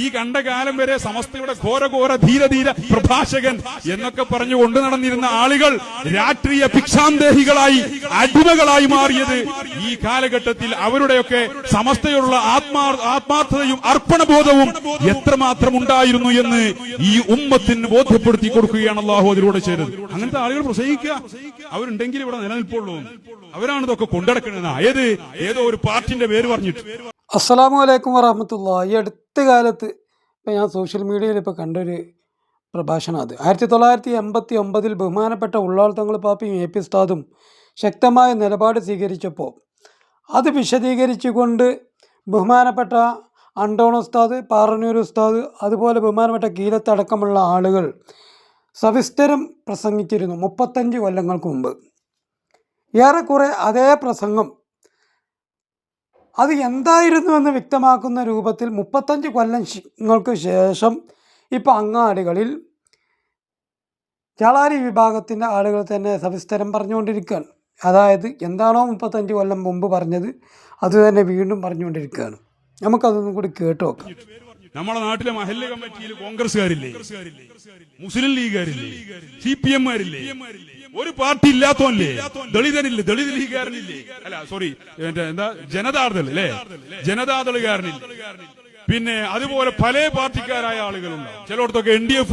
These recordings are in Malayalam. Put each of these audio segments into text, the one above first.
ഈ കണ്ട കാലം വരെ സമസ്തയുടെ ഘോരഘോര ധീരധീര പ്രഭാഷകൻ എന്നൊക്കെ പറഞ്ഞു കൊണ്ടു നടന്നിരുന്ന ആളുകൾ രാഷ്ട്രീയ ഭിക്ഷാന്തേഹികളായി അടിമകളായി മാറിയത് ഈ കാലഘട്ടത്തിൽ അവരുടെയൊക്കെ സമസ്തയോടുള്ള ആത്മാ ആത്മാർത്ഥതയും അർപ്പണബോധവും എത്രമാത്രം ഉണ്ടായിരുന്നു എന്ന് ഈ ഉമ്മത്തിന് ബോധ്യപ്പെടുത്തി കൊടുക്കുകയാണ് അള്ളാഹു അതിലൂടെ ചെയ്തത്. അങ്ങനത്തെ ആളുകൾ പ്രസംഗിക്കുക. അവരുണ്ടെങ്കിൽ ഇവിടെ നിലനിൽപ്പുള്ളൂ. അവരാണ് ഇതൊക്കെ കൊണ്ടടക്കുന്നത് ഏത് ഏതോ ഒരു പാർട്ടിന്റെ പേര് പറഞ്ഞിട്ട്. അസ്സലാമു അലൈക്കും വറഹമത്തുള്ള ഈ അടുത്ത കാലത്ത് ഇപ്പം ഞാൻ സോഷ്യൽ മീഡിയയിൽ ഇപ്പോൾ കണ്ടൊരു പ്രഭാഷണം അത്. ആയിരത്തി തൊള്ളായിരത്തി എൺപത്തി ഒമ്പതിൽ ബഹുമാനപ്പെട്ട ഉള്ളാൾ തങ്ങൾ പാപ്പിയും എ പി ഉസ്താദും ശക്തമായ നിലപാട് സ്വീകരിച്ചപ്പോൾ അത് വിശദീകരിച്ചുകൊണ്ട് ബഹുമാനപ്പെട്ട അണ്ടോൺ ഉസ്താദ് പാറന്നൂർ ഉസ്താദ് അതുപോലെ ബഹുമാനപ്പെട്ട കീലത്തടക്കമുള്ള ആളുകൾ സവിസ്തരം പ്രസംഗിച്ചിരുന്നു മുപ്പത്തഞ്ച് കൊല്ലങ്ങൾക്ക് മുമ്പ്. ഏറെക്കുറെ അതേ പ്രസംഗം അത് എന്തായിരുന്നു എന്ന് വ്യക്തമാക്കുന്ന രൂപത്തിൽ മുപ്പത്തഞ്ച് കൊല്ലങ്ങൾക്ക് ശേഷം ഇപ്പോൾ അങ്ങാടികളിൽ ചാളാരി വിഭാഗത്തിന്റെ ആളുകൾ തന്നെ സവിസ്തരം പറഞ്ഞുകൊണ്ടിരിക്കുകയാണ്. അതായത് എന്താണോ മുപ്പത്തഞ്ച് കൊല്ലം മുമ്പ് പറഞ്ഞത് അത് തന്നെ വീണ്ടും പറഞ്ഞുകൊണ്ടിരിക്കുകയാണ്. നമുക്കതൊന്നും കൂടി കേട്ടു നോക്കാം. നമ്മുടെ നാട്ടിലെ മഹല്ല കമ്മിറ്റിയിൽ കോൺഗ്രസ്സുകാരില്ലേ? മുസ്ലിം ലീഗുകാരില്ലേ? സി പി എമ്മുകാരില്ലേ ഒരു പാർട്ടി ഇല്ലാത്തോല്ലേ ദളിതനില്ലേ? ദളിത് ലീഗുകാരനില്ലേ അല്ല സോറി എന്താ? ജനതാദൾ അല്ലേ? ജനതാദളുകാരനില്ല? പിന്നെ അതുപോലെ പല പാർട്ടിക്കാരായ ആളുകളുണ്ട് ചിലയിടത്തൊക്കെ എൻ ഡി എഫ്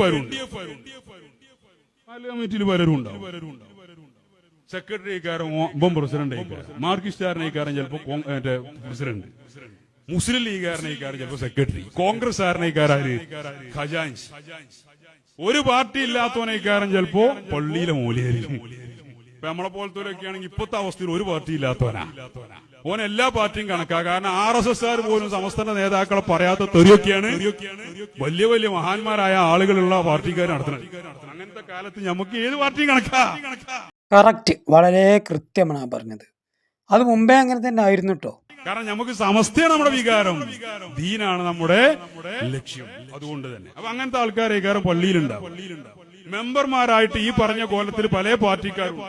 മഹല്ല് കമ്മിറ്റിയിൽ പലരും ഉണ്ടാവും. Secretary കാരൻ ഒമ്പം president. മാർക്കിസ്റ്റാരനേക്കാരൻ ചിലപ്പോ കോൺ- മറ്റേ പ്രസിഡന്റ്. മുസ്ലിം ലീഗുകാരനായിക്കാരൻ ചിലപ്പോ സെക്രട്ടറി. കോൺഗ്രസ് കാരനേക്കാരാര് ഖജാൻസ് ഒരു പാർട്ടി ഇല്ലാത്തവനേക്കാരൻ ചിലപ്പോ പള്ളിയിലെ മൂലയായിരിക്കും. ഇപ്പൊ നമ്മളെ പോലത്തെ ആണെങ്കിൽ അവസ്ഥയിൽ ഒരു പാർട്ടി ഇല്ലാത്തവനാ. ഓൻ എല്ലാ പാർട്ടിയും കണക്കാ. കാരണം ആർ എസ് എസ് ആർ പോലും സംസ്ഥാന നേതാക്കളെ പറയാത്ത തെറിയൊക്കെയാണ് വലിയ വലിയ മഹാന്മാരായ ആളുകളുള്ള പാർട്ടിക്കാർ നടത്തുന്നത്. അങ്ങനത്തെ കാലത്ത് നമുക്ക് ഏത് പാർട്ടിയും കണക്കാ? കറക്റ്റ്. വളരെ കൃത്യമാണ് പറഞ്ഞത്. അത് മുമ്പേ അങ്ങനെ തന്നെ ആയിരുന്നു കേട്ടോ കാരണം നമുക്ക് സമസ്തയാണ് നമ്മുടെ വികാരം. ദീനാണ് നമ്മുടെ ലക്ഷ്യം. അതുകൊണ്ട് തന്നെ. അപ്പൊ അങ്ങനത്തെ ആൾക്കാരെ കാരണം പള്ളിയിലുണ്ടാവും. മെമ്പർമാരായിട്ട് ഈ പറഞ്ഞ കോലത്തിൽ പല പാർട്ടിക്കാരും.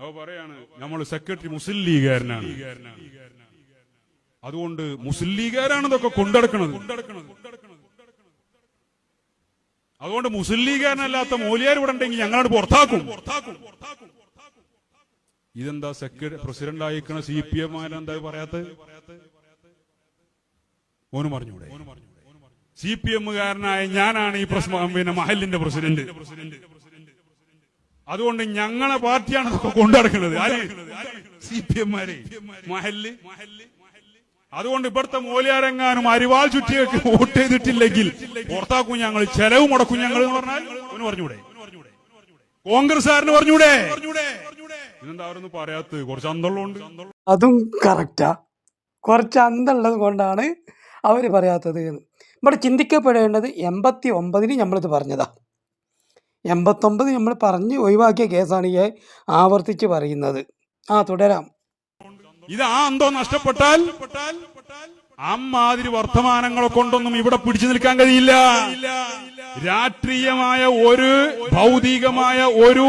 അവ പറയാണ് നമ്മൾ സെക്രട്ടറി മുസ്ലിം ലീഗുകാരനാണ്. അതുകൊണ്ട് മുസ്ലിം ലീഗുകാരാണ് ഇതൊക്കെ കൊണ്ടടക്കണത്. അതുകൊണ്ട് മുസ്ലിം ലീഗുകാരനല്ലാത്ത മോലിയാർ ഇവിടെ ഉണ്ടെങ്കിൽ ഞങ്ങളോട് പുറത്താക്കും. ഇതെന്താ സെക്രട്ടറി പ്രസിഡന്റ് ആയിക്കണ സി പി എം എന്താ പറയാത്തത് ഓന് പറഞ്ഞൂടെ സി പി എമ്മുകാരനായ ഞാനാണ് ഈ പ്രശ്നം പിന്നെ മഹലിന്റെ പ്രസിഡന്റ്. അതുകൊണ്ട് ഞങ്ങളെ പാർട്ടിയാണ് കൊണ്ടുനടക്കുന്നത്. സി പി എമ്മാരെ മഹൽ. അതുകൊണ്ട് ഇവിടുത്തെ മോലിയാരങ്ങാനും അരിവാൾ ചുറ്റിയൊക്കെ വോട്ട് ചെയ്തിട്ടില്ലെങ്കിൽ പുറത്താക്കും ഞങ്ങൾ ചെലവ് മുടക്കും ഞങ്ങൾ പറഞ്ഞാൽ ഓന് പറഞ്ഞൂടെ കോൺഗ്രസ്സുകാരന് പറഞ്ഞൂടെ? അതും കറക്റ്റാ കുറച്ച് അന്തമുള്ളത് കൊണ്ടാണ് അവർ പറയാത്തത് എന്ന്. ഇവിടെ ചിന്തിക്കപ്പെടേണ്ടത് എൺപത്തി ഒമ്പതിന് നമ്മളിത് പറഞ്ഞതാ. എൺപത്തൊമ്പത് നമ്മൾ പറഞ്ഞ് ഒഴിവാക്കിയ കേസാണ് ഈ ആവർത്തിച്ച് പറയുന്നത്. ആ തുടരാം. ഇത് ആ അന്തോ നഷ്ടപ്പെട്ടാൽ അമ്മാതിരി വർത്തമാനങ്ങളെ കൊണ്ടൊന്നും ഇവിടെ പിടിച്ചു നിൽക്കാൻ കഴിയില്ല. രാഷ്ട്രീയമായ ഒരു ഭൗതികമായ ഒരു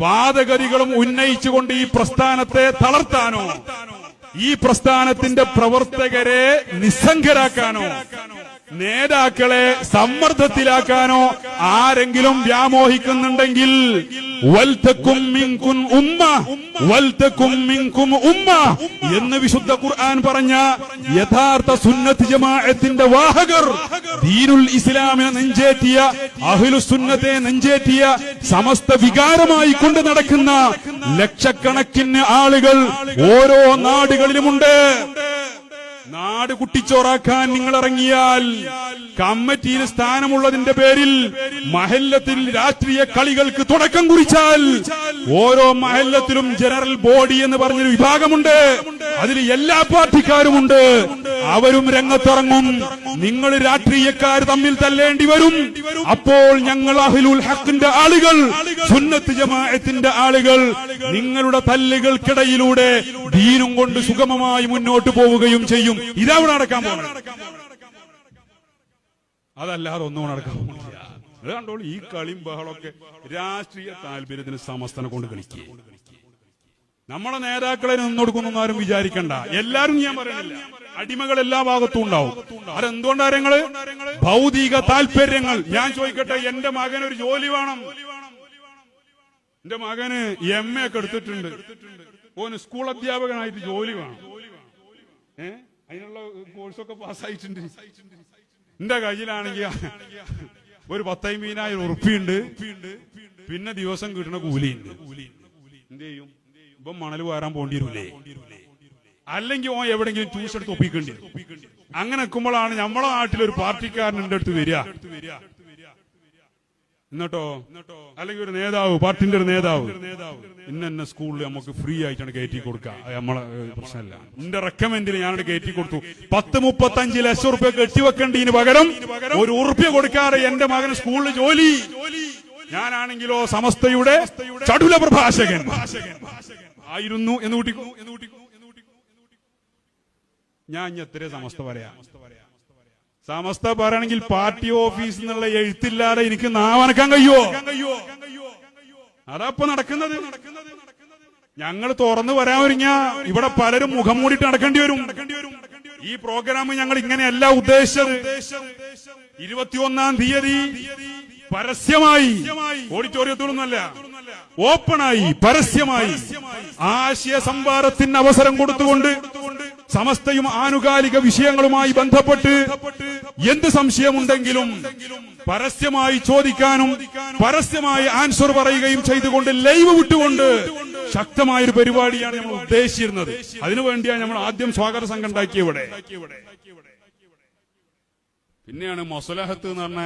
വാദഗതികളും ഉന്നയിച്ചുകൊണ്ട് ഈ പ്രസ്ഥാനത്തെ തളർത്താനോ ഈ പ്രസ്ഥാനത്തിന്റെ പ്രവർത്തകരെ നിസ്സംഗരാക്കാനോ നേതാക്കളെ സമ്മർദ്ദത്തിലാക്കാനോ ആരെങ്കിലും വ്യാമോഹിക്കുന്നുണ്ടെങ്കിൽ ഉമ്മ എന്ന് വിശുദ്ധ ഖുർആൻ പറഞ്ഞ യഥാർത്ഥ സുന്നത്ത് ജമാഅത്തിന്റെ വാഹകർ ദീനുൽ ഇസ്ലാമിനെ നെഞ്ചേറ്റിയ അഹ്ലു സുന്നത്തെ നെഞ്ചേറ്റിയ സമസ്ത വികാരമായി കൊണ്ട് നടക്കുന്ന ലക്ഷക്കണക്കിന് ആളുകൾ ഓരോ നാടുകളിലുമുണ്ട്. നാട് കുട്ടിച്ചോറാക്കാൻ നിങ്ങൾ ഇറങ്ങിയാൽ കമ്മിറ്റിയിൽ സ്ഥാനമുള്ളതിന്റെ പേരിൽ മഹല്ലത്തിൽ രാഷ്ട്രീയ കളികൾക്ക് തുടക്കം കുറിച്ചാൽ ഓരോ മഹല്ലത്തിലും ജനറൽ ബോഡി എന്ന് പറഞ്ഞൊരു വിഭാഗമുണ്ട്. അതിൽ എല്ലാ പാർട്ടിക്കാരുമുണ്ട്. അവരും രംഗത്തിറങ്ങും. നിങ്ങൾ രാഷ്ട്രീയക്കാർ തമ്മിൽ തല്ലേണ്ടി വരും. അപ്പോൾ ഞങ്ങൾ അഹിലുൽ ഹക്കിന്റെ ആളുകൾ സുന്നത്ത് ജമാഅത്തിന്റെ ആളുകൾ നിങ്ങളുടെ തല്ലുകൾക്കിടയിലൂടെ ദീനും കൊണ്ട് സുഗമമായി മുന്നോട്ട് പോവുകയും ചെയ്യും. ഇതവിടെ നടക്കാൻ പോകുന്നത് അതല്ലാതെ ഒന്നും നടക്കാൻ കണ്ടോളൂ ഈ കളിയും ബഹളമൊക്കെ രാഷ്ട്രീയ താല്പര്യത്തിന് സമസ്തനെ കൊണ്ട് കളിക്കുക നമ്മളെ നേതാക്കളെ നിന്നൊടുക്കുന്നൊന്നും ആരും വിചാരിക്കണ്ട. എല്ലാരും ഞാൻ പറയുന്നില്ല അടിമകൾ എല്ലാ ഭാഗത്തും ഉണ്ടാവും. അതെന്തുകൊണ്ടാ ഞങ്ങൾ ഭൗതിക താല്പര്യങ്ങൾ. ഞാൻ ചോദിക്കട്ടെ എന്റെ മകൻ ഒരു ജോലി വേണം. എന്റെ മകന് എം എ ഒക്കെ എടുത്തിട്ടുണ്ട്. ഓന് സ്കൂൾ അധ്യാപകനായിട്ട് ജോലി വേണം. ഏ? അതിനുള്ള കോഴ്സൊക്കെ പാസ്സായിട്ടുണ്ട്. എന്റെ കയ്യിലാണെങ്കിൽ ഒരു പത്തൈമ്പതിനായിരം ഉറുപ്പിയുണ്ട്. പിന്നെ ദിവസം കിട്ടുന്ന കൂലിയുണ്ട്. എന്ത് ചെയ്യും? ഇപ്പം മണൽ വാരാൻ പോണ്ടി വരൂലേ അല്ലെങ്കിൽ ഓൻ എവിടെങ്കിലും ട്യൂഷൻ എടുത്ത് ഒപ്പിക്കേണ്ടി. അങ്ങനെ നിൽക്കുമ്പോഴാണ് നമ്മളെ നാട്ടിൽ ഒരു പാർട്ടിക്കാരൻ എന്റെ അടുത്ത് വരിക. എന്നിട്ടോ? അല്ലെങ്കിൽ ഒരു നേതാവ് പാർട്ടിന്റെ ഒരു നേതാവ്. ഇന്ന സ്കൂളിൽ നമുക്ക് ഫ്രീ ആയിട്ടാണ് കയറ്റി കൊടുക്കുക. നമ്മളെ പ്രശ്നമല്ല. എന്റെ റെക്കമെൻഡിൽ ഞാനത് കയറ്റി കൊടുത്തു. പത്ത് മുപ്പത്തി അഞ്ച് ലക്ഷം റുപ്യ കെട്ടിവെക്കേണ്ടതിന് പകരം ഒരു ഉറുപ്യ കൊടുക്കാതെ എന്റെ മകന് സ്കൂളിൽ ജോലി. ഞാനാണെങ്കിലോ സമസ്തയുടെ ചടുല പ്രഭാഷകൻ ആയിരുന്നു എന്ന് കൂട്ടിക്കോ എന്ന് എന്ന് ഞാൻ ഇനി എത്രയോ സമസ്ത പറയാം. സമസ്ത പറയാണെങ്കിൽ പാർട്ടി ഓഫീസിൽ നിന്നുള്ള എഴുത്തില്ലാതെ എനിക്ക് നാവനക്കാൻ കഴിയോ അതപ്പൊ നടക്കുന്നത്. ഞങ്ങൾ തുറന്നു വരാൻ ഒരുങ്ങ ഇവിടെ പലരും മുഖം മൂടിയിട്ട് നടക്കേണ്ടി വരും. ഈ പ്രോഗ്രാം ഞങ്ങൾ ഇങ്ങനെയല്ല ഉദ്ദേശിച്ചത്. ഇരുപത്തിയൊന്നാം തീയതി പരസ്യമായി. ഓഡിറ്റോറിയത്തിലൊന്നുമല്ല. ഓപ്പണായി പരസ്യമായി ആശയ സംവാദത്തിന് അവസരം കൊടുത്തുകൊണ്ട് സമസ്തയും ആനുകാലിക വിഷയങ്ങളുമായി ബന്ധപ്പെട്ട് എന്ത് സംശയമുണ്ടെങ്കിലും പരസ്യമായി ചോദിക്കാനും പരസ്യമായി ആൻസർ പറയുകയും ചെയ്തുകൊണ്ട് ലൈവ് വിട്ടുകൊണ്ട് ശക്തമായ ഒരു പരിപാടിയാണ് നമ്മൾ ഉദ്ദേശിച്ചിരുന്നത്. അതിനുവേണ്ടിയാണ് നമ്മൾ ആദ്യം സ്വാഗത സംഘം ഉണ്ടാക്കിയ ഇവിടെ. പിന്നെയാണ് മൊസലഹത്ത് എന്ന് പറഞ്ഞ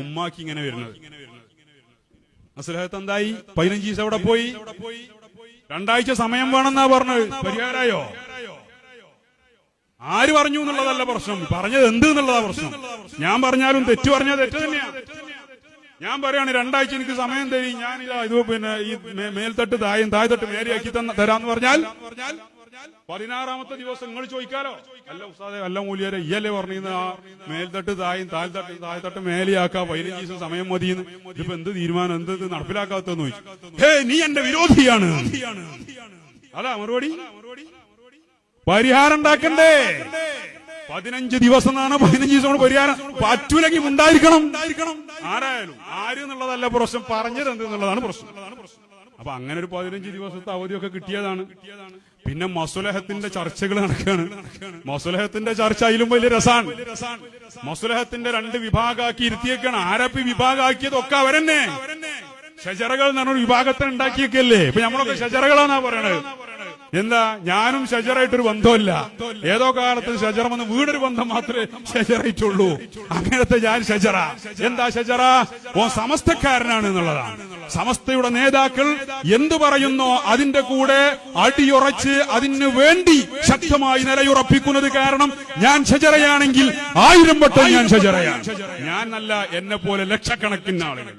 ഉമ്മാക്കി ഇങ്ങനെ വരുന്നത്. മൊസലഹത്ത് എന്തായി പതിനഞ്ച് ദിവസം അവിടെ പോയി. രണ്ടാഴ്ച സമയം വേണമെന്നാ പറഞ്ഞത്. പരിഹാരായോ? ആര് പറഞ്ഞു എന്നുള്ളതല്ല പ്രശ്നം. പറഞ്ഞത് എന്ത് എന്നുള്ളതാ പ്രശ്നം. ഞാൻ പറഞ്ഞാലും തെറ്റു പറഞ്ഞാൽ തെറ്റ് തന്നെയാ. ഞാൻ പറയാണ് രണ്ടാഴ്ച എനിക്ക് സമയം തരി. ഞാനിതാ ഇത് പിന്നെ ഈ മേൽത്തട്ട് തായും താഴെത്തട്ട് മേരിയാക്കി തന്ന തരാന്ന് പറഞ്ഞാൽ പതിനാറാമത്തെ ദിവസം നിങ്ങൾ ചോദിക്കാലോ? അല്ല ഉസ്താദെ അല്ല മൂല്യരെ ഇയല്ലേ പറഞ്ഞിരുന്ന? ആ മേൽത്തട്ട് തായും താഴ്ത്തട്ട് താഴ്ത്തട്ട് മേലെയാക്കാ പതിനഞ്ച് ദിവസം സമയം മതിയെന്ന്. ഇപ്പൊ എന്ത് തീരുമാനം എന്ത് നടപ്പിലാക്കാത്തെന്ന് ചോദിച്ചു. ഹേ നീ എന്റെ വിരോധിയാണ്. അതാ മറുപടി. പരിഹാരം ഉണ്ടാക്കണ്ടേ? പതിനഞ്ച് ദിവസം എന്നാണ് പതിനഞ്ച് ദിവസം പരിഹാരം. പറ്റൂലെങ്കിൽ ഉണ്ടായിരിക്കണം ആരായാലും. ആര് എന്നുള്ളതല്ല പ്രശ്നം. പറഞ്ഞത് എന്ത് എന്നുള്ളതാണ് പ്രശ്നം. അപ്പൊ അങ്ങനെ ഒരു പതിനഞ്ച് ദിവസത്തെ അവധിയൊക്കെ കിട്ടിയതാണ്. പിന്നെ മസുലഹത്തിന്റെ ചർച്ചകൾ നടക്കുകയാണ് മസുലഹത്തിന്റെ ചർച്ച അതിലും വലിയ രസാണ്. മസുലഹത്തിന്റെ രണ്ട് വിഭാഗമാക്കി ഇരുത്തിയേക്കാണ്. ആരപ്പി വിഭാഗമാക്കിയതൊക്കെ അവരെന്നെ. ഷജറകൾ എന്ന് പറഞ്ഞ വിഭാഗത്തെ ഉണ്ടാക്കിയൊക്കെയല്ലേ ഇപ്പൊ നമ്മളൊക്കെ ഷജറകളാന്നാ പറയണത്. എന്താ? ഞാനും ഷജറായിട്ടൊരു ബന്ധമില്ല ഏതോ കാലത്ത് ഷജറമെന്ന് വീടൊരു ബന്ധം മാത്രമേ ഷജറായിട്ടുള്ളൂ. അങ്ങനത്തെ ഞാൻ ഷജറ. എന്താ ഷജറ? ഓ സമസ്തക്കാരനാണ് എന്നുള്ളതാണ്. സമസ്തയുടെ നേതാക്കൾ എന്തു പറയുന്നോ അതിന്റെ കൂടെ അടിയുറച്ച് അതിന് വേണ്ടി ശക്തമായി നിലയുറപ്പിക്കുന്നത് കാരണം ഞാൻ ഷജറയാണെങ്കിൽ ആയിരം വട്ടം ഞാൻ ഷജറയാണ്. ഞാൻ നല്ല എന്നെ പോലെ ലക്ഷക്കണക്കിന് ആളുകൾ.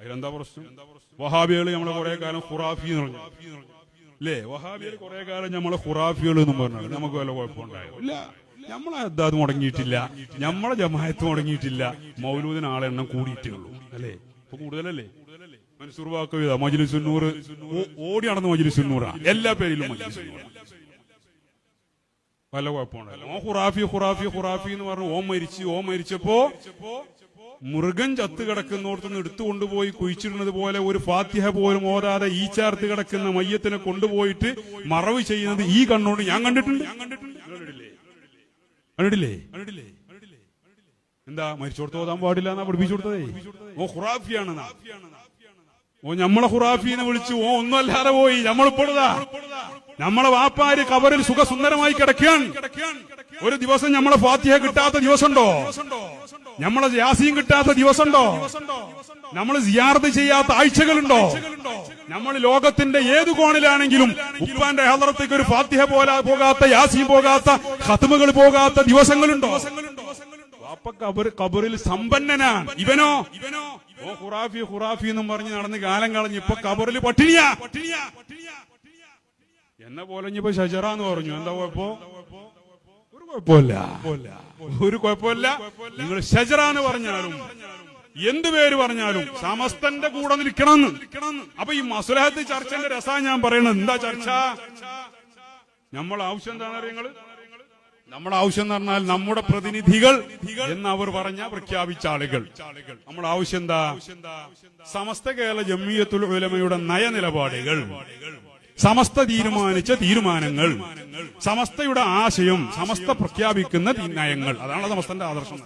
അതിലെന്താ പ്രശ്നം? വഹാബികൾ നമ്മളെ കുറെ കാലം ഖുറാഫി എന്ന് പറഞ്ഞു. അല്ലേ വഹാബിയർ കുറെ കാലം നമ്മളെ ഖുറാഫികൾ എന്നും പറഞ്ഞു നമുക്ക് വല്ല കുഴപ്പമുണ്ടായോ? ഇല്ല. നമ്മളെ അത് മുടങ്ങിയിട്ടില്ല. നമ്മളെ ജമായത്ത് മുടങ്ങിയിട്ടില്ല. മൗലൂദിന് ആളെണ്ണം കൂടിയിട്ടേ ഉള്ളൂ. അല്ലേ? ഇപ്പൊ കൂടുതലല്ലേ? മൻസൂർ വാക്കവിത മജിലിസുന്നൂർ ഓടി നടന്ന മജിലിസുന്നൂറാ എല്ലാ പേരിലും വല്ല കുഴപ്പമുണ്ടല്ലോ ഓ ഖുറാഫി ഖുറാഫി ഖുറാഫി എന്ന് പറഞ്ഞു. ഓം മരിച്ചു ഓം മരിച്ചപ്പോ മൃഗൻ ചത്തു കിടക്കുന്നിടത്തുനിന്ന് എടുത്തു കൊണ്ടുപോയി കുഴിച്ചിടുന്നത് പോലെ ഒരു ഫാത്തിഹ പോലും ഓരാതെ ഈ ചേർത്ത് കിടക്കുന്ന മയ്യത്തിനെ കൊണ്ടുപോയിട്ട് മറവ് ചെയ്യുന്നത് ഈ കണ്ണോട് ഞാൻ കണ്ടിട്ടുണ്ട്. കണ്ടിട്ടില്ലേ കണ്ടിട്ടില്ലേ? എന്താ മരിച്ചോടത്ത് ഓതാൻ പാടില്ല എന്നാ പഠിപ്പിച്ചു കൊടുത്തതേ? ഓ ഖുറാഫിയാണെന്നാ. ഓ നമ്മളെ ഖുറാഫീനെ വിളിച്ചു ഓ ഒന്നുമല്ലാതെ പോയി നമ്മളിപ്പോഴുതാ നമ്മളെ വാപ്പാര് കവറിൽ സുഖസുന്ദരമായി കിടക്കാൻ ഒരു ദിവസം നമ്മളെ ഫാത്തിഹ കിട്ടാത്ത ദിവസമുണ്ടോ? നമ്മളെ യാസീൻ കിട്ടാത്ത ദിവസമുണ്ടോ? നമ്മൾ സിയാർത്ത് ചെയ്യാത്ത ആഴ്ചകളുണ്ടോ? നമ്മൾ ലോകത്തിന്റെ ഏത് കോണിലാണെങ്കിലും ഉപ്പാന്റെ ഹലറത്തേക്ക് ഒരു ഫാത്തിഹ പോലാ പോകാത്ത യാസീൻ പോകാത്ത ഖത്മുകൾ പോകാത്ത ദിവസങ്ങളുണ്ടോ? കബർ കബറിൽ സമ്പന്നനാണ്. ഇവനോ ഇവനോ? ഓ ഖുറാഫി ഖുറാഫി എന്നും പറഞ്ഞ് നടന്ന് കാലം കളഞ്ഞ് ഇപ്പൊ കബറിൽ പട്ടിണിയാ. എന്നെ പോലെ ഇനിയിപ്പോ ഷജറ എന്ന് പറഞ്ഞു. എന്താ കുഴപ്പോ? ഒരു കുഴപ്പമില്ല. ഒരു കുഴപ്പമില്ല. നിങ്ങൾ ഷജറ എന്ന് പറഞ്ഞാലും എന്ത് പേര് പറഞ്ഞാലും സമസ്തന്റെ കൂടെ നിൽക്കണം അപ്പൊ ഈ മസുലഹത്ത് ചർച്ചന്റെ രസാ ഞാൻ പറയണത്. എന്താ ചർച്ച? നമ്മൾ ആവശ്യം എന്താണ് അറിയങ്ങൾ നമ്മുടെ ആവശ്യം എന്ന് പറഞ്ഞാൽ നമ്മുടെ പ്രതിനിധികൾ എന്ന് അവർ പറഞ്ഞ പ്രഖ്യാപിച്ച ആളുകൾ നമ്മുടെ ആവശ്യം എന്താ? സമസ്ത കേരള ജമ്മിയത്തുൽ ഉലമയുടെ നയനിലപാടുകൾ. സമസ്ത തീരുമാനിച്ച തീരുമാനങ്ങൾ. സമസ്തയുടെ ആശയം സമസ്ത പ്രഖ്യാപിക്കുന്ന നയങ്ങൾ അതാണ് സമസ്തന്റെ ആദർശം.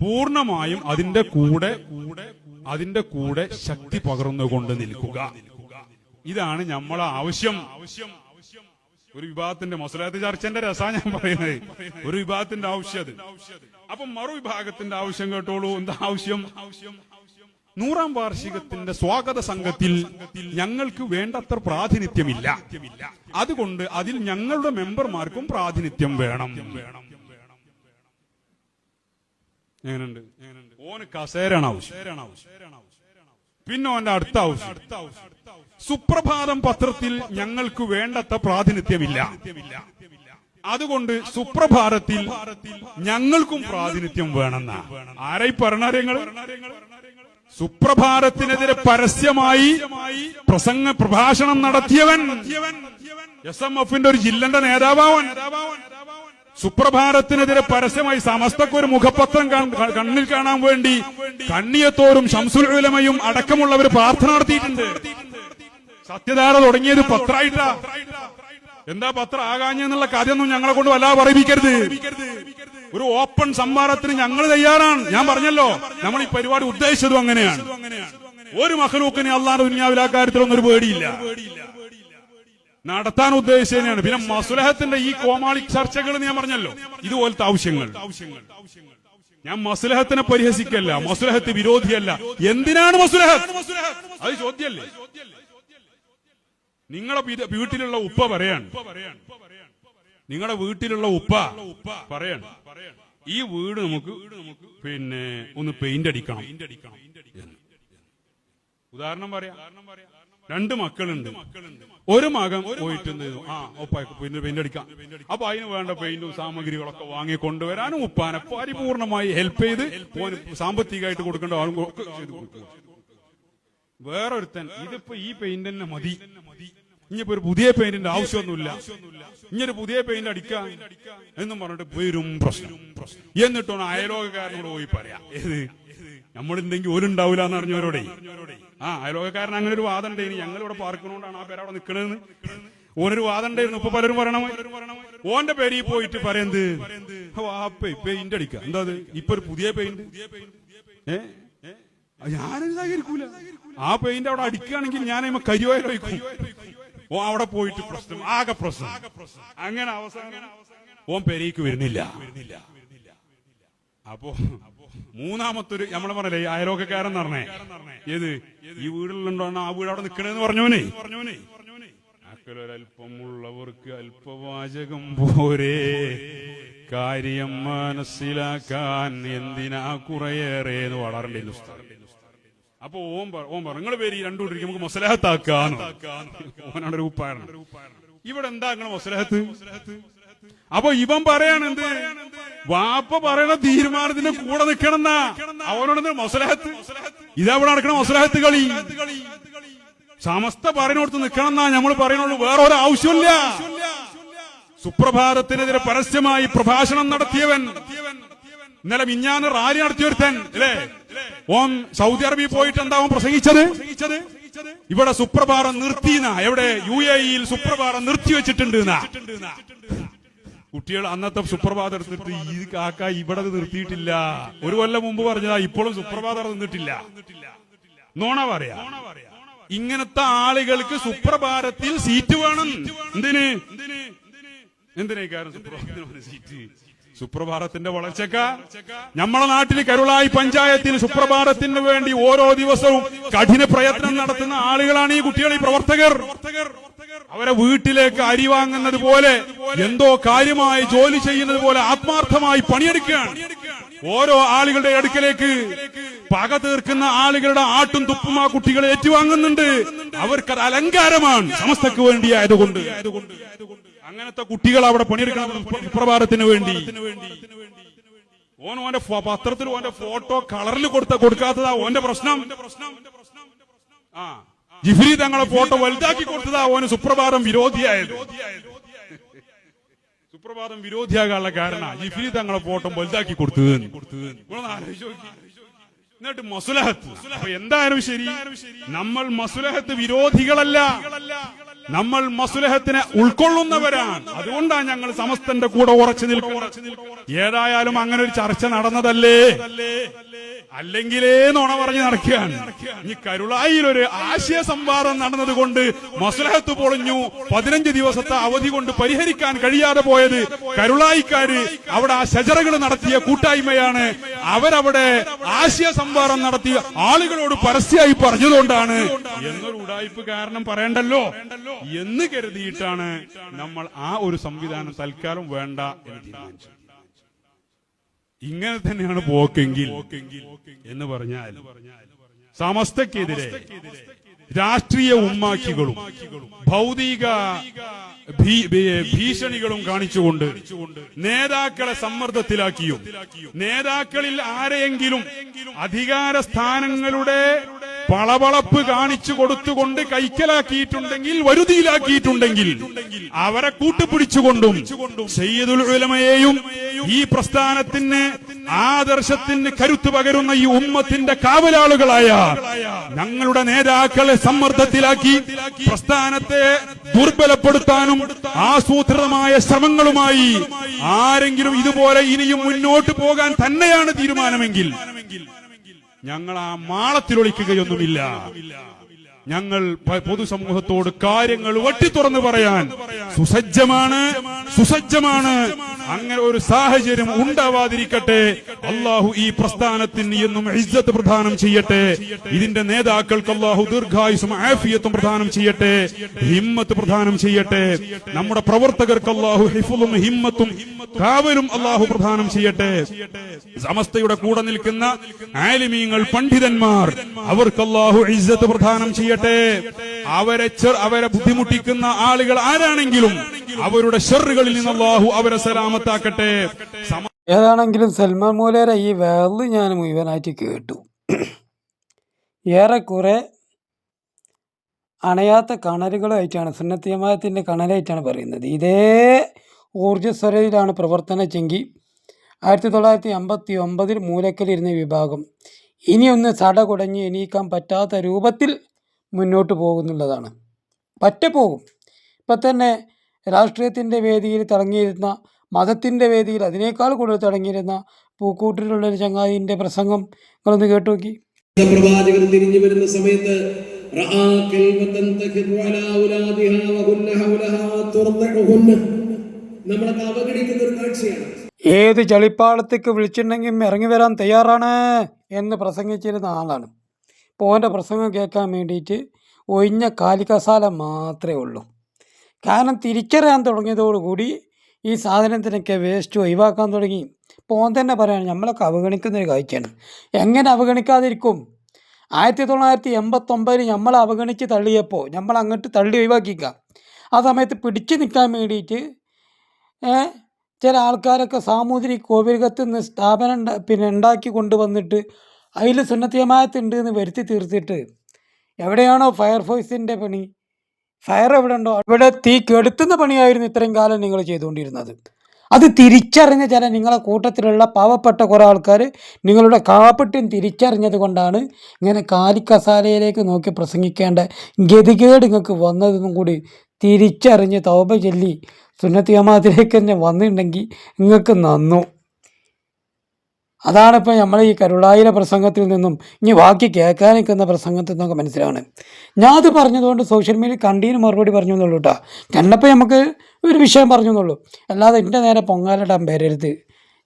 പൂർണമായും അതിന്റെ കൂടെ അതിന്റെ കൂടെ ശക്തി പകർന്നുകൊണ്ട് നിൽക്കുക. ഇതാണ് നമ്മളെ ആവശ്യം ആവശ്യം. ഒരു വിഭാഗത്തിന്റെ മൊസലാത്ത് ചർച്ചന്റെ രസാ ഞാൻ പറയുന്നത്. ഒരു വിഭാഗത്തിന്റെ ആവശ്യം അത്. അപ്പൊ മറുവിഭാഗത്തിന്റെ ആവശ്യം കേട്ടോളൂ. എന്താ ആവശ്യം? നൂറാം വാർഷികത്തിന്റെ സ്വാഗത സംഘത്തിൽ ഞങ്ങൾക്ക് വേണ്ടത്ര പ്രാതിനിധ്യമില്ല. അതുകൊണ്ട് അതിൽ ഞങ്ങളുടെ മെമ്പർമാർക്കും പ്രാതിനിധ്യം വേണം. എങ്ങനെയുണ്ട്? ഓന് കസേരാണ് ആവശ്യം. പിന്നെ ഓന്റെ അടുത്ത ആവശ്യം. സുപ്രഭാതം പത്രത്തിൽ ഞങ്ങൾക്ക് വേണ്ടത്ര പ്രാതിനിധ്യമില്ല. അതുകൊണ്ട് സുപ്രഭാതത്തിൽ ഞങ്ങൾക്കും പ്രാതിനിധ്യം വേണമെന്ന. ആരായി പറഞ്ഞാരങ്ങൾ സുപ്രഭാതത്തിനെതിരെ പരസ്യമായി പ്രസംഗ പ്രഭാഷണം നടത്തിയവൻ എസ് എം എഫിന്റെ ഒരു ജില്ലന്റെ നേതാവാവൻ. സുപ്രഭാതത്തിനെതിരെ പരസ്യമായി സമസ്തക്ക് ഒരു മുഖപത്രം കണ്ണിൽ കാണാൻ വേണ്ടി കണ്ണിയത്തോറും ഷംസുൽ ഉലമയും അടക്കമുള്ളവർ പ്രാർത്ഥന നടത്തിയിട്ടുണ്ട്. സത്യധാര തുടങ്ങിയത് പത്രായിട്ടാ. എന്താ പത്ര ആകാഞ്ഞെന്നുള്ള കാര്യമൊന്നും ഞങ്ങളെ കൊണ്ട് വല്ലാതെ പറയിപ്പിക്കരുത്. ഒരു ഓപ്പൺ സംവാദത്തിന് ഞങ്ങൾ തയ്യാറാണ്. ഞാൻ പറഞ്ഞല്ലോ നമ്മൾ ഈ പരിപാടി ഉദ്ദേശിച്ചതും അങ്ങനെയാണ്. ഒരു മഹലൂക്കിനെ അള്ളാന്റെ ദുന്യാവിൽ കാര്യത്തിലൊന്നും ഒരു പേടിയില്ല. നടത്താൻ ഉദ്ദേശിച്ചതിനാണ് പിന്നെ മസുലഹത്തിന്റെ ഈ കോമാളി ചർച്ചകൾ ഞാൻ പറഞ്ഞല്ലോ ഇതുപോലത്തെ ആവശ്യങ്ങൾ. ഞാൻ മസുലഹത്തിനെ പരിഹസിക്കല്ല മസുലഹത്ത് വിരോധിയല്ല. എന്തിനാണ് മസുലഹത്ത്? അത് ചോദ്യല്ലേ നിങ്ങളെ വീ- വീട്ടിലുള്ള ഉപ്പ പറയാണ്. നിങ്ങളുടെ വീട്ടിലുള്ള ഉപ്പ പറയാണ്. ഈ വീട് നമുക്ക് പിന്നെ ഒന്ന് പെയിന്റ് അടിക്കണം. ഉദാഹരണം പറയാം. രണ്ട് മക്കളുണ്ട്. ഒരു മകൻ പോയിട്ട് ആ പിന്നെ പെയിന്റ് അടിക്കാം. അപ്പൊ അതിന് വേണ്ട പെയിന്റും സാമഗ്രികളൊക്കെ വാങ്ങി കൊണ്ടുവരാനും ഉപ്പാനെ പരിപൂർണമായി ഹെൽപ്പ് ചെയ്ത് സാമ്പത്തികമായിട്ട് കൊടുക്കേണ്ട ആളും ചെയ്ത് കൊടുക്കും വേറൊരുത്തൻ ഇതിപ്പോ ഈ പെയിന്റ് തന്നെ മതി. ഇനിയിപ്പോ ഒരു പുതിയ പെയിന്റിന്റെ ആവശ്യമൊന്നുമില്ല. ഇനിയൊരു പുതിയ പെയിന്റ് അടിക്കാം എന്നും പറഞ്ഞിട്ട് വരും പ്രശ്നം. എന്നിട്ടാണ് അയലോകക്കാരനോട് പോയി പറയാം ഏത്? ഒരു ഉണ്ടാവില്ല എന്ന് അറിഞ്ഞവരോടെ. ആ അയലോകക്കാരൻ അങ്ങനെ ഒരു വാദം ഉണ്ടായിരുന്നു ഞങ്ങൾ ഇവിടെ പാർക്കണോണ്ടാണ് ആ പേര് അവിടെ നിൽക്കണതെന്ന് ഓനൊരു വാദം ഉണ്ടായിരുന്നു ഇപ്പൊ പലരും പറയണം. ഓന്റെ പേരിൽ പോയിട്ട് പറയുന്നത് വാപ്പേ പെയിന്റ് അടിക്കാം. എന്താ ഇപ്പൊ ഒരു പുതിയ പെയിന്റ് ഏ? ഞാനത് സഹകരിക്കൂല. ആ പെയിന്റ് അവിടെ അടിക്കുകയാണെങ്കിൽ ഞാൻ വയ്ക്കും ഓ അവിടെ പോയിട്ട് പ്രശ്നം ആകെ പ്രശ്നം. അങ്ങനെ അവസാനം ഓൻ പെരേക്ക് വരുന്നില്ല. അപ്പോ മൂന്നാമത്തൊരു നമ്മൾ പറഞ്ഞല്ലേ അയലോക്കക്കാരൻ പറഞ്ഞേ. ഏത്? ഈ വീടിലുണ്ടോ ആ വീട് അവിടെ നിക്കണേന്ന് പറഞ്ഞോനെ പറഞ്ഞോനെ. അക്കലൊരൽപ്പമുള്ളവർക്ക് അല്പവാചകം പോരേ. കാര്യം മനസ്സിലാക്കാൻ എന്തിനാ കുറയേറെ എന്ന് വളരണ്ടേ അപ്പൊ അപ്പൊ ഓം പറ- നിങ്ങൾ പേര് ഈ രണ്ടു കൂട്ടി നമുക്ക് മൊസലഹത്താക്കാന്ന്. ഓനാണ് ഒരു ഉപ്പാരണം ഇവിടെ എന്താ നിങ്ങൾ മൊസലഹത്ത്? അപ്പൊ ഇവൻ പറയാണ് എന്ത്? വാപ്പ പറയണ തീരുമാനത്തിന്റെ കൂടെ നിൽക്കണമെന്ന അവനോട് മൊസലഹത്ത്? ഇതവിടെ നടക്കണ മൊസലഹത്ത് കളി. സമസ്ത പറയുന്നിടത്ത് നിൽക്കണമെന്നാ നമ്മൾ പറയുന്നുള്ളൂ. വേറെ ഒരു ആവശ്യമില്ല. സുപ്രഭാതത്തിനെതിരെ പരസ്യമായി പ്രഭാഷണം നടത്തിയവൻ. ഇന്നലെ മിഞ്ഞാന്ന് റാലി നടത്തിയൊരുത്തൻ അല്ലേ? ഓം സൗദി അറേബ്യ പോയിട്ട് എന്താ ഓം പ്രസംഗിച്ചത്? ഇവിടെ സുപ്രഭാതം നിർത്തിന എവിടെ? യു എ ഇയിൽ സുപ്രഭാതം നിർത്തി വെച്ചിട്ടുണ്ട് കുട്ടികൾ അന്നത്തെ സുപ്രഭാതം എടുത്തിട്ട് ഈ കാക്ക ഇവിടെ നിർത്തിയിട്ടില്ല. ഒരു കൊല്ലം മുമ്പ് പറഞ്ഞതാ ഇപ്പോഴും സുപ്രഭാതം നിന്നിട്ടില്ല. നോണ പറയാ? ഇങ്ങനത്തെ ആളുകൾക്ക് സുപ്രഭാരത്തിൽ സീറ്റ് വേണം. എന്തിന്? എന്തിനാ ഈ കാരണം സുപ്രഭാതത്തിന് സീറ്റ്? സുപ്രഭാതത്തിന്റെ വളർച്ചക്ക. നമ്മളെ നാട്ടിൽ കരുളായി പഞ്ചായത്തിൽ സുപ്രഭാതത്തിന് വേണ്ടി ഓരോ ദിവസവും കഠിന പ്രയത്നം നടത്തുന്ന ആളുകളാണ് ഈ കുട്ടികൾ ഈ പ്രവർത്തകർ. അവരെ വീട്ടിലേക്ക് അരി വാങ്ങുന്നത് പോലെ എന്തോ കാര്യമായി ജോലി ചെയ്യുന്നത് പോലെ ആത്മാർത്ഥമായി പണിയെടുക്കുകയാണ്. ഓരോ ആളുകളുടെ അടുക്കലേക്ക് പക തീർക്കുന്ന ആളുകളുടെ ആട്ടും തുപ്പും ആ കുട്ടികൾ ഏറ്റുവാങ്ങുന്നുണ്ട്. അവർക്കത് അലങ്കാരമാണ്. സമസ്തക്ക് വേണ്ടി ആയതുകൊണ്ട് അങ്ങനത്തെ കുട്ടികൾ അവിടെ പണിയെടുക്കണം പ്രഭാതത്തിന് വേണ്ടി. ഓൻ ഓന്റെ പത്രത്തിൽ ഓന്റെ ഫോട്ടോ കളറിൽ കൊടുത്ത കൊടുക്കാത്തതാ ഓന്റെ പ്രശ്നം. ആ. ജിഫ്രി തങ്ങളെ ഫോട്ടോ വലുതാക്കി കൊടുത്തതാ ഓന് സുപ്രഭാതം വിരോധിയായത്. സുപ്രഭാതം വിരോധിയാകാനുള്ള കാരണം ജിഫ്രി തങ്ങളെ ഫോട്ടോ വലുതാക്കി കൊടുത്തത് കൊടുത്തത്. എന്നിട്ട് മസുലഹത്ത്. എന്തായാലും ശരി നമ്മൾ മസുലഹത്ത് വിരോധികളല്ല. നമ്മൾ മസുലഹത്തിനെ ഉൾക്കൊള്ളുന്നവരാണ്. അതുകൊണ്ടാണ് ഞങ്ങൾ സമസ്തന്റെ കൂടെ ഉറച്ചു നിൽക്കുന്നത്. ഏതായാലും അങ്ങനെ ഒരു ചർച്ച നടന്നതല്ലേ? അല്ലെങ്കിലേ നോണ പറഞ്ഞ് നടക്കുകയാണ്. ഈ കരുളായിൽ ഒരു ആശയ സംവാദം നടന്നത് കൊണ്ട് മസുലഹത്ത് പൊളിഞ്ഞു. പതിനഞ്ച് ദിവസത്തെ അവധി കൊണ്ട് പരിഹരിക്കാൻ കഴിയാതെ പോയത് കരുളായിക്കാര് അവിടെ ആ ശജറകൾ നടത്തിയ കൂട്ടായ്മയാണ്. അവരവിടെ ആശയ സംവാദം നടത്തി ആളുകളോട് പരസ്യമായി പറഞ്ഞതുകൊണ്ടാണ്. എന്നൊരു ഉടായ്പ് കാരണം പറയണ്ടല്ലോ? എന്ന് കരുതിയിട്ടാണ് നമ്മൾ ആ ഒരു സംവിധാനം തൽക്കാലം വേണ്ട എന്ന് തീരുമാനിച്ചത്. ഇങ്ങനെ തന്നെയാണ് പോക്കെങ്കിൽ എന്ന് പറഞ്ഞാൽ സമസ്തക്കെതിരെ രാഷ്ട്രീയ ഉമ്മാക്കികളും ഭൗതിക ഭീഷണികളും കാണിച്ചുകൊണ്ട് നേതാക്കളെ സമ്മർദ്ദത്തിലാക്കിയും നേതാക്കളിൽ ആരെയെങ്കിലും അധികാര സ്ഥാനങ്ങളുടെ പളവളപ്പ് കാണിച്ചു കൊടുത്തുകൊണ്ട് കൈക്കലാക്കിയിട്ടുണ്ടെങ്കിൽ വരുതിയിലാക്കിയിട്ടുണ്ടെങ്കിൽ അവരെ കൂട്ടുപിടിച്ചുകൊണ്ടും സയ്യിദുൽ ഉലമയെയും ഈ പ്രസ്ഥാനത്തിന് ആദർശത്തിന് കരുത്ത് പകരുന്ന ഈ ഉമ്മത്തിന്റെ കാവലാളുകളായ ഞങ്ങളുടെ നേതാക്കളെ സമ്മർദ്ദത്തിലാക്കി പ്രസ്ഥാനത്തെ ദുർബലപ്പെടുത്താനും ആസൂത്രിതമായ ശ്രമങ്ങളുമായി ആരെങ്കിലും ഇതുപോലെ ഇനിയും മുന്നോട്ട് പോകാൻ തന്നെയാണ് തീരുമാനമെങ്കിൽ ഞങ്ങൾ ആ മാളത്തിലൊളിക്കുകയൊന്നുമില്ല ഞങ്ങൾ പൊതുസമൂഹത്തോട് കാര്യങ്ങൾ വട്ടി തുറന്നു പറയാൻ. സുസജ്ജമാണ് സുസജ്ജമാണ്. അങ്ങനെ ഒരു സാഹചര്യം ഉണ്ടാവാതിരിക്കട്ടെ. അള്ളാഹു ഈ പ്രസ്ഥാനത്തിന് എന്നും ഇജ്ജത്ത് പ്രദാനം ചെയ്യട്ടെ. ഇതിന്റെ നേതാക്കൾക്ക് അള്ളാഹു ദീർഘായുസും ആഫിയത്തും പ്രദാനം ചെയ്യട്ടെ. ഹിമ്മത്ത് പ്രദാനം ചെയ്യട്ടെ. നമ്മുടെ പ്രവർത്തകർക്ക് അള്ളാഹു ഹിഫുലും ഹിമ്മത്തും കാവലും അള്ളാഹു പ്രദാനം ചെയ്യട്ടെ. സമസ്തയുടെ കൂടെ നിൽക്കുന്ന ആലിമീങ്ങൾ പണ്ഡിതന്മാർ അവർക്ക് അള്ളാഹു ഇജ്ജത്ത് പ്രദാനം ചെയ്യട്ടെ. അവരെ അവരെ ബുദ്ധിമുട്ടിക്കുന്ന ആളുകൾ ആരാണെങ്കിലും അവരുടെ ഷെറുകളിൽ നിന്ന് അള്ളാഹു അവരെ സലാമത്താക്കട്ടെ. ഏതാണെങ്കിലും സൽമാൻ മൂലേര ഈ വേൾ ഞാൻ മുഴുവനായിട്ട് കേട്ടു. ഏറെക്കുറെ അണയാത്ത കണലുകളായിട്ടാണ് സുന്നത്തിയമായത്തിന്റെ കണലായിട്ടാണ് പറയുന്നത്. ഇതേ ഊർജസ്വരയിലാണ് പ്രവർത്തനച്ചെങ്കിൽ ആയിരത്തി തൊള്ളായിരത്തി അമ്പത്തി ഒമ്പതിൽ മൂലക്കലിരുന്ന വിഭാഗം ഇനിയൊന്ന് സടകുടഞ്ഞ് എണീക്കാൻ പറ്റാത്ത രൂപത്തിൽ മുന്നോട്ട് പോകുന്നുള്ളതാണ്. പറ്റ പോകും. ഇപ്പം തന്നെ രാഷ്ട്രീയത്തിന്റെ വേദിയിൽ തിളങ്ങിയിരുന്ന മതത്തിന്റെ വേദിയിൽ അതിനേക്കാൾ കൂടുതൽ തിളങ്ങിയിരുന്ന പൂക്കൂട്ടിലുള്ള ഒരു ചങ്ങാതിന്റെ പ്രസംഗം നിങ്ങളൊന്ന് കേട്ടു നോക്കി പ്രവാചകൻ തിരിഞ്ഞു വരുന്ന സമയത്ത് നമ്മളൊക്കെ അവഗണിക്കുന്ന ഒരു കാഴ്ചയാണ്. ഏത് ചളിപ്പാളത്തേക്ക് വിളിച്ചിട്ടുണ്ടെങ്കിൽ ഇറങ്ങി വരാൻ തയ്യാറാണ് എന്ന് പ്രസംഗിച്ചിരുന്ന ആളാണ്. ഓന്റെ പ്രസംഗം കേൾക്കാൻ വേണ്ടിയിട്ട് ഒഴിഞ്ഞ കാലിക്കസാല മാത്രമേ ഉള്ളൂ. കാരണം തിരിച്ചറിയാൻ തുടങ്ങിയതോടുകൂടി ഈ സാധനത്തിനൊക്കെ വേസ്റ്റ് ഒഴിവാക്കാൻ തുടങ്ങി. പോൻ തന്നെ പറയാണ് നമ്മളൊക്കെ അവഗണിക്കുന്ന ഒരു കാഴ്ചയാണ്. എങ്ങനെ അവഗണിക്കാതിരിക്കും? ആയിരത്തി തൊള്ളായിരത്തി എൺപത്തൊമ്പതിൽ നമ്മൾ അവഗണിച്ച് തള്ളിയപ്പോൾ നമ്മൾ അങ്ങോട്ട് തള്ളി ഒഴിവാക്കിക്കുക. ആ സമയത്ത് പിടിച്ചു നിൽക്കാൻ വേണ്ടിയിട്ട് ചില ആൾക്കാരൊക്കെ സാമൂതിരി കോവിലകത്ത് നിന്ന് സ്ഥാപനം പിന്നെ ഉണ്ടാക്കി കൊണ്ടുവന്നിട്ട് അതിൽ സുന്നത്തിയമായത്തുണ്ട് എന്ന് വരുത്തി തീർത്തിട്ട് എവിടെയാണോ ഫയർഫോഴ്സിന്റെ പണി? ഫയർ എവിടെ ഉണ്ടോ അവിടെ തീ കെടുത്തുന്ന പണിയായിരുന്നു ഇത്രയും കാലം നിങ്ങൾ ചെയ്തുകൊണ്ടിരുന്നത്. അത് തിരിച്ചറിഞ്ഞ ചില നിങ്ങളെ കൂട്ടത്തിലുള്ള പാവപ്പെട്ട കുറേ ആൾക്കാർ നിങ്ങളുടെ കാപ്പട്യം തിരിച്ചറിഞ്ഞത് കൊണ്ടാണ് ഇങ്ങനെ കാലിക്കസാലയിലേക്ക് നോക്കി പ്രസംഗിക്കേണ്ട ഗതികേട് നിങ്ങൾക്ക് വന്നതെന്നും കൂടി തിരിച്ചറിഞ്ഞ് തൗബ ചൊല്ലി സുന്നത്തിയമാത്തിലേക്ക് തന്നെ വന്നിട്ടുണ്ടെങ്കിൽ നിങ്ങൾക്ക് നന്നു. അതാണ് ഇപ്പോൾ നമ്മൾ ഈ കരുളായിലെ പ്രസംഗത്തിൽ നിന്നും ഇനി ബാക്കി കേൾക്കാൻ നിൽക്കുന്ന പ്രസംഗത്തിൽ നിന്നൊക്കെ മനസ്സിലാണ്. ഞാൻ അത് പറഞ്ഞതുകൊണ്ട് സോഷ്യൽ മീഡിയ കണ്ടീന് മറുപടി പറഞ്ഞു എന്നുള്ളൂ കേട്ടോ കണ്ടപ്പോൾ നമുക്ക് ഒരു വിഷയം പറഞ്ഞു എന്നുള്ളൂ. അല്ലാതെ എന്റെ നേരെ പൊങ്ങാലിടാൻ പേരരുത്.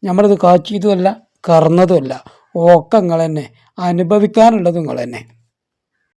നമ്മളിത് കാച്ചിയതുമല്ല കറന്നതുമല്ല. ഒക്കെ നിങ്ങൾ തന്നെ അനുഭവിക്കാനുള്ളത് നിങ്ങൾ തന്നെ